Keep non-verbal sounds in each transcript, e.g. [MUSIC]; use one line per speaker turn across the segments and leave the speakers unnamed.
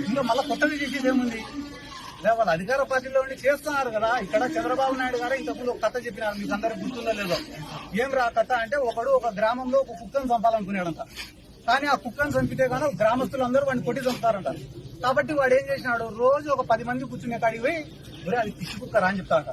ఇందులో మళ్ళీ కొత్తగా చేసేది ఏముంది? లే, వాళ్ళ అధికార పార్టీలో ఉండి చేస్తున్నారు కదా. ఇక్కడ చంద్రబాబు నాయుడు గారు ఇంతకుముందు ఒక కథ చెప్పినారు. మీకు అందరికి గుర్తుందో లేదో. ఏం రా కథ అంటే ఒకడు ఒక గ్రామంలో ఒక కుక్కను చంపాలనుకునేడంట కానీ ఆ కుక్కను చంపితే కానీ గ్రామస్తులందరూ వాడిని కొట్టి చంపుతారంట. కాబట్టి వాడు ఏం చేసినాడు? రోజు ఒక పది మంది కూర్చునే కాడికి పోయి ఒరే అది పిచ్చి కుక్క రా అని చెప్తాడంట.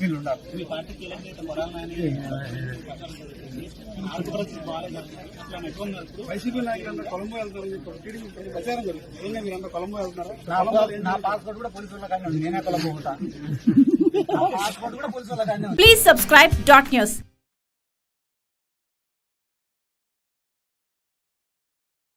వీళ్ళు ఉన్నారు?
ఇప్పుడు వైసీపీ నాయకులంతా కొలంబో వెళ్తారని చెప్పి టీడీపీ ఇప్పటికీ ప్రచారం జరుగుతుంది. నిజంగా మీరంతా కొలంబో వెళ్తున్నారా?
నా పాస్పోర్ట్ కూడా పోలీసు వాళ్ళ కానీ నేనే కొలం పోతా. [LAUGHS] పాస్పోర్ట్ కూడా పోలీసు వాళ్ళ కానీ
Please subscribe dot news.